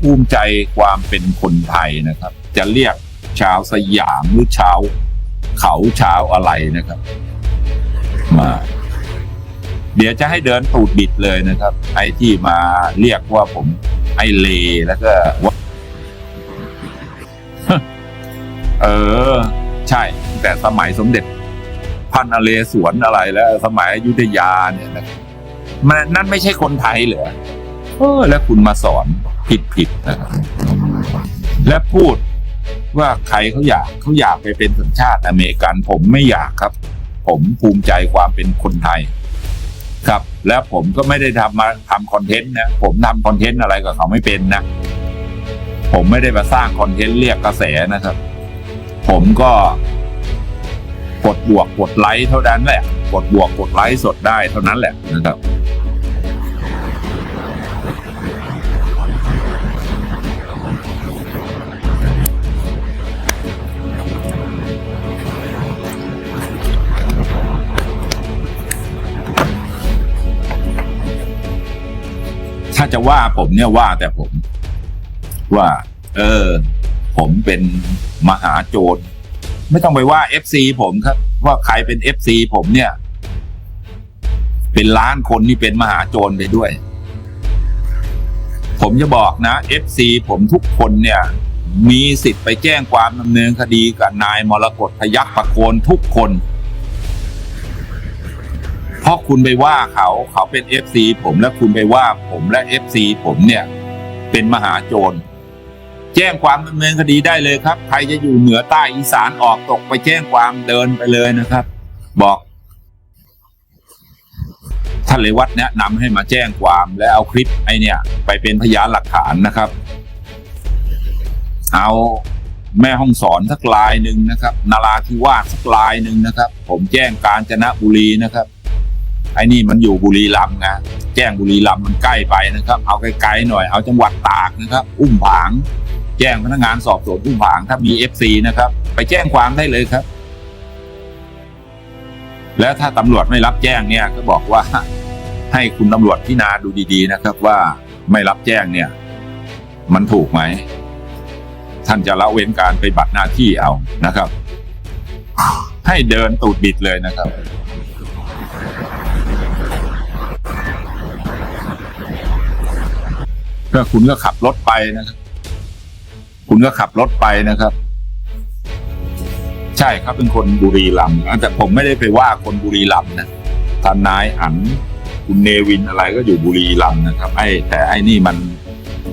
ภูมิใจความเป็นคนไทยนะครับ จะเรียกชาวสยามหรือชาวเขาชาวอะไรนะครับ มา เดี๋ยวจะให้เดินตูดบิดเลยนะครับ ไอ้ที่มาเรียกว่าผมไอ้เลแล้วก็ว่าเออ ใช่ แต่สมัยสมเด็จพันนเรศวรอะไรแล้ว สมัยอยุธยาเนี่ยนะมันนั่นไม่ใช่คนไทยเหรอเออแล้วคุณมาสอน ผิดผิดนะครับและพูดว่าใครเขาอยากเขาอยากไปเป็นสัญชาติอเมริกัน ผมไม่อยากครับ ผมภูมิใจความเป็นคนไทย ครับ แล้วผมก็ไม่ได้ทำมาทำคอนเทนต์นะผมทำคอนเทนต์อะไรกับเขาไม่เป็นนะผมไม่ได้มาสร้างคอนเทนต์เรียกกระแสนะครับ ผมก็กดบวกกดไลค์เท่านั้นแหละ กดบวกกดไลค์สดได้เท่านั้นแหละนะครับ จะว่าผมเนี่ยว่าแต่ผม ว่า เออ ผมเป็นมหาโจรไม่ต้องไปว่าเอฟซีผมครับ ว่าใครเป็นเอฟซีผมเนี่ย เป็นล้านคนนี่เป็นมหาโจรไปด้วย ผมจะบอกนะเอฟซีผมทุกคนเนี่ย มีสิทธิ์ไปแจ้งความดำเนินคดีกับนายมรกตพยัคฆ์ประโคนทุกคน เพราะคุณไปว่าเขาเขาเป็นเอฟซีผมและคุณไปว่าผมและเอฟซีผมเนี่ยเป็นมหาโจร แจ้งความดำเนินคดีได้เลยครับ ใครจะอยู่เหนือใต้อีสานออกตกไปแจ้งความเดินไปเลยนะครับ บอกท่านเลวัตแนะนำให้มาแจ้งความและเอาคลิปไอเนี่ย ไปเป็นพยานหลักฐานนะครับ เอาแม่ห้องสอนสักลายหนึ่งนะครับ นาราธิวาสสักลายหนึ่งนะครับ ผมแจ้งกาญจนบุรีนะครับ ไอ้นี่มันอยู่บุรีรัมย์นะแจ้งบุรีรัมย์มันใกล้ไปนะครับ เอาไกลๆหน่อยเอาจังหวัดตากนะครับ อุ้มผาง แจ้งพนักงานสอบสวนอุ้มผางถ้ามีเอฟซีนะครับ ไปแจ้งความได้เลยครับ แล้วถ้าตำรวจไม่รับแจ้งเนี่ยก็บอกว่าให้คุณตำรวจที่นาดูดีๆนะครับ ว่าไม่รับแจ้งเนี่ย มันถูกไหมท่านจะละเว้นการไปฏิบัติหน้าที่เอานะครับ ให้เดินตูดบิดเลยนะครับ ก็คุณก็ขับรถไปนะครับ คุณก็ขับรถไปนะครับ ใช่ครับเป็นคนบุรีรัมย์แต่ผมไม่ได้ไปว่าคนบุรีรัมย์นะทนายอันคุณเนวินอะไรก็อยู่บุรีรัมย์นะครับ ไอ้แต่ไอ้นี่มัน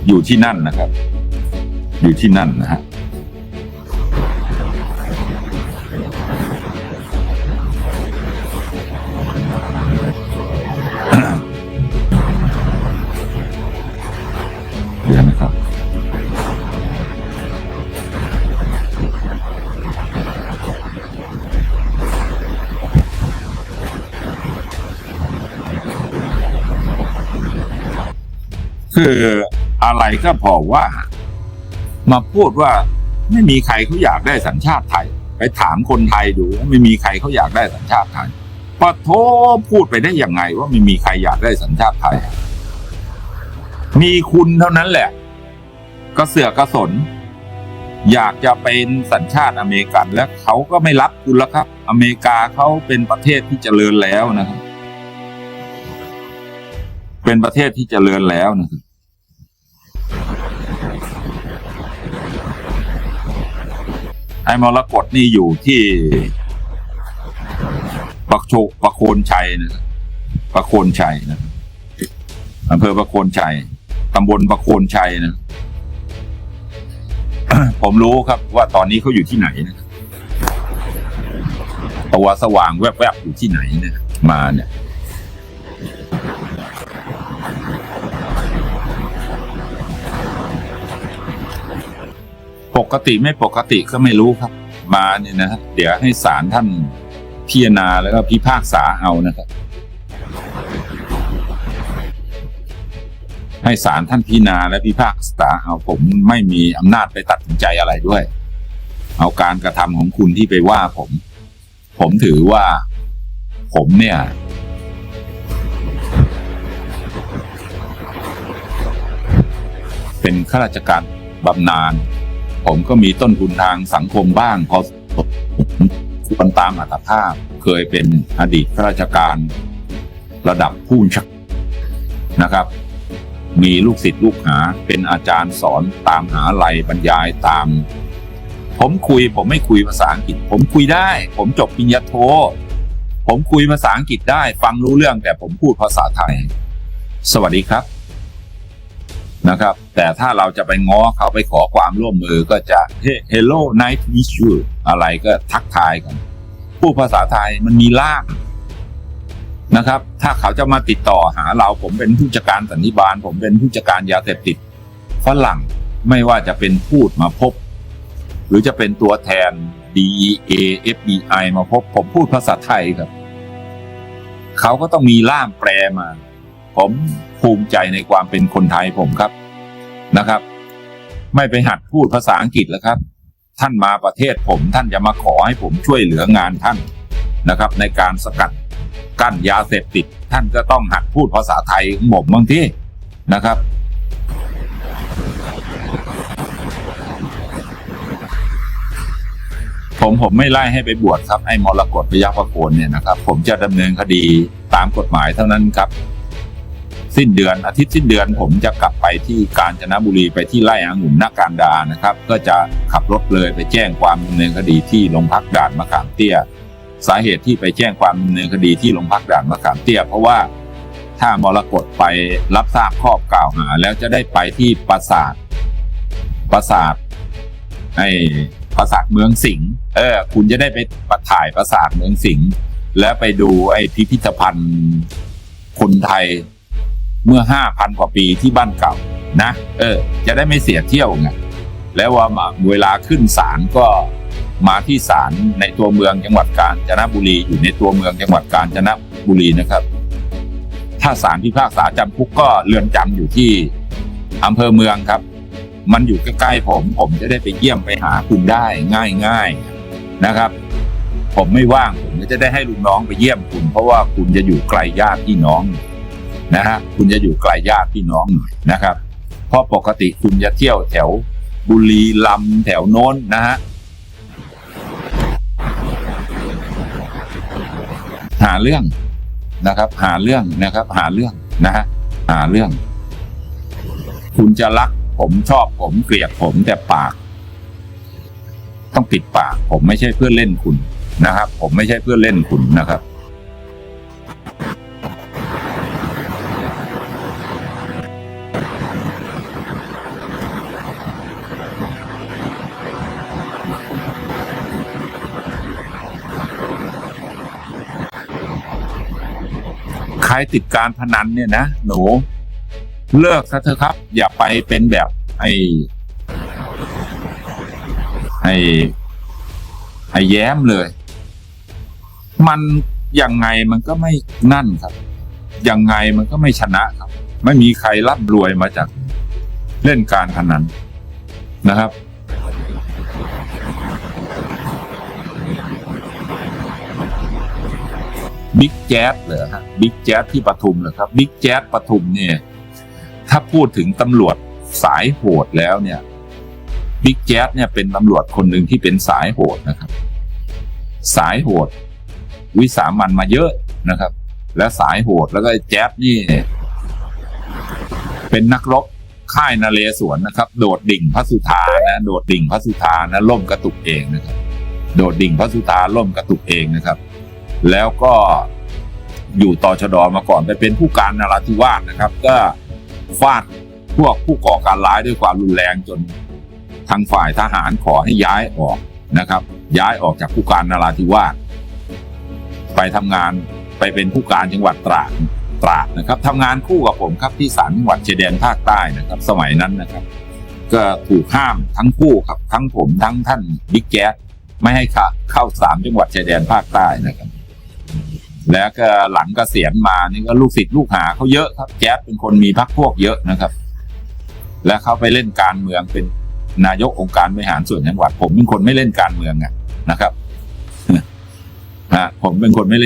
อยู่ที่นั่นนะครับ อยู่ที่นั่นนะฮะ คืออะไรก็พอว่า มาพูดว่าไม่มีใครเขาอยากได้สัญชาติไทย ไปถามคนไทยดูว่าไม่มีใครเขาอยากได้สัญชาติไทยปะโทพูดไปได้ยังไง ว่าไม่มีใครอยากได้สัญชาติไทย มีคุณเท่านั้นแหละ ก็เสือกกระสน อยากจะเป็นสัญชาติอเมริกัน และเขาก็ไม่รับคุณแล้วครับ อเมริกาเขาเป็นประเทศที่เจริญแล้วนะครับเป็นประเทศที่เจริญแล้วนะครับ ไอ้มรกตนี่อยู่ที่ประโชประโคนชัยนะครับประโคนชัยนะครับอำเภอประโคนชัยตำบลประโคนชัยนะผมรู้ครับว่าตอนนี้เขาอยู่ที่ไหนนะตัวสว่างแวบๆอยู่ที่ไหนเนี่ยมาเนี่ย กติไม่ปกติก็ไม่รู้ครับ มาเนี่ยนะฮะเดี๋ยวให้ศาลท่านพิจารณาแล้วก็พิพากษาเอานะครับ ให้ศาลท่านพิจารณาและพิพากษาเอาผมไม่มีอำนาจไปตัดสินใจอะไรด้วย เอาการกระทำของคุณที่ไปว่าผม ผมถือว่า ผมเนี่ยเเป็นข้าราชการบำนาญ ผมก็มีต้นทุนทางสังคมบ้างพอควรตามอัตภาพ เคยเป็นอดีตข้าราชการระดับผู้ชักนะครับ มีลูกศิษย์ลูกหาเป็นอาจารย์สอนตามหาลัยบรรยายตาม ผมคุยผมไม่คุยภาษาอังกฤษ ผมคุยได้ ผมจบปริญญาโท ผมคุยภาษาอังกฤษได้ ฟังรู้เรื่องแต่ผมพูดภาษาไทย สวัสดีครับ นะครับ แต่ถ้าเราจะไปง้อเขาไปขอความร่วมมือก็จะ Hey, hello nice to meet you อะไรก็ทักทายกันพูดภาษาไทยมันมีล่ามนะครับ ถ้าเขาจะมาติดต่อหาเราผมเป็นผู้จัดการสันนิบาล ผมเป็นผู้จัดการยาเสพติดฝรั่งไม่ว่าจะเป็นพูดมาพบ หรือจะเป็นตัวแทน DEA FBI มาพบ ผมพูดภาษาไทยครับ เขาก็ต้องมีล่ามแปลมา ผม ภูมิใจในความเป็นคนไทยผมครับนะครับ ไม่ไปหัดพูดภาษาอังกฤษแล้วครับ ท่านมาประเทศผมท่านจะมาขอให้ผมช่วยเหลืองานท่านนะครับ ในการสกัดกั้นยาเสพติด ท่านก็ต้องหัดพูดภาษาไทยของผมบางที่นะครับ ผมผมไม่ไล่ให้ไปบวชครับไอ้มรกตพยัคฆ์ประโคนเนี่ยนะครับ ผมจะดำเนินคดีตามกฎหมายเท่านั้นครับ สิ้นเดือนอาทิตย์สิ้นเดือน ผมจะกลับไปที่กาญจนบุรีไปที่ไร่องุ่นนาการดานะครับ ก็จะขับรถเลยไปแจ้งความดำเนินคดีที่โรงพักด่านมะขามเตี้ย สาเหตุที่ไปแจ้งความดำเนินคดีที่โรงพักด่านมะขามเตี้ย เพราะว่าถ้ามรกตไปรับทราบข้อกล่าวหา แล้วจะได้ไปที่ปราสาทปราสาทไอ้ปราสาทเมืองสิงห์เออ คุณจะได้ไปประถ่ายปราสาทเมืองสิงห์แล้วไปดูไอ้พิพิธภัณฑ์คนไทย เมื่อห้าพันกว่าปีที่บ้านเก่านะ เออ จะได้ไม่เสียเที่ยวไงแล้วว่ามาเวลาขึ้นศาลก็มาที่ศาลในตัวเมืองจังหวัดกาญจนบุรี อยู่ในตัวเมืองจังหวัดกาญจนบุรีนะครับ ถ้าศาลพิพากษาจำคุกก็เรือนจำอยู่ที่อำเภอเมืองครับ มันอยู่ใกล้ๆผม ผมจะได้ไปเยี่ยมไปหาคุณได้ง่ายๆนะครับ ผมไม่ว่างผมก็จะได้ให้ลูกน้องไปเยี่ยมคุณ เพราะว่าคุณจะอยู่ไกลญาติพี่น้อง นะฮะคุณจะอยู่ไกลญาติพี่น้องหน่อยนะครับ เพราะปกติคุณจะเที่ยวแถวบุรีลำแถวโน้นนะฮะหาเรื่องนะครับ หาเรื่องนะครับ หาเรื่องนะฮะหาเรื่อง คุณจะรักผมชอบผมเกลียดผมแต่ปาก ต้องปิดปาก ผมไม่ใช่เพื่อนเล่นคุณนะครับ ผมไม่ใช่เพื่อนเล่นคุณนะครับ ใครติดการพนันเนี่ยนะหนูเลิกซะเถอะครับ อย่าไปเป็นแบบไอ้ไอ้ไอ้แย้มเลย มันยังไงมันก็ไม่นั่นครับ ยังไงมันก็ไม่ชนะครับ ไม่มีใครร่ำรวยมาจากเล่นการพนันนะครับ บิ๊กแจ๊สเหรอฮะบิ๊กแจ๊สที่ปทุมเหรอครับบิ๊กแจ๊สปทุมเนี่ย ถ้าพูดถึงตำรวจสายโหดแล้วเนี่ยบิ๊กแจ๊สเนี่ยเป็นตำรวจคนหนึ่งที่เป็นสายโหดนะครับ สายโหด วิสามันมาเยอะนะครับ และสายโหดแล้วก็แจ๊สนี่ เป็นนักรบค่ายนาเรศวรนะครับ โดดดิ่งพระสุธานะโดดดิ่งพระสุธานะล่มกระตุกเองนะครับ โดดดิ่งพระสุธาล่มกระตุกเองนะครับ แล้วก็อยู่ต่อชะดอมาก่อนไปเป็นผู้การนาราธิวาสนะครับ ก็ฟาดพวกผู้ก่อการร้ายด้วยความรุนแรงจนทางฝ่ายทหารขอให้ย้ายออกนะครับ ย้ายออกจากผู้การนาราธิวาสไปทำงานไปเป็นผู้การจังหวัดตราดตราดนะครับทำงานคู่กับผมครับที่ศาลจังหวัดชายแดนภาคใต้นะครับ สมัยนั้นนะครับ ก็ถูกห้ามทั้งคู่ครับทั้งผมทั้งท่านบิ๊กแจ๊สไม่ให้เข้าเข้าสามจังหวัดชายแดนภาคใต้นะครับ แล้วก็หลังเกษียณมานี่ก็ลูกศิษย์ลูกหาเขาเยอะครับแจ๊บเป็นคนมีพรรคพวกเยอะนะครับ และเขาไปเล่นการเมืองเป็นนายกองค์การบริหารส่วนจังหวัด ผมเป็นคนไม่เล่นการเมืองอะนะครับฮะผมเป็นคนไม่เล่น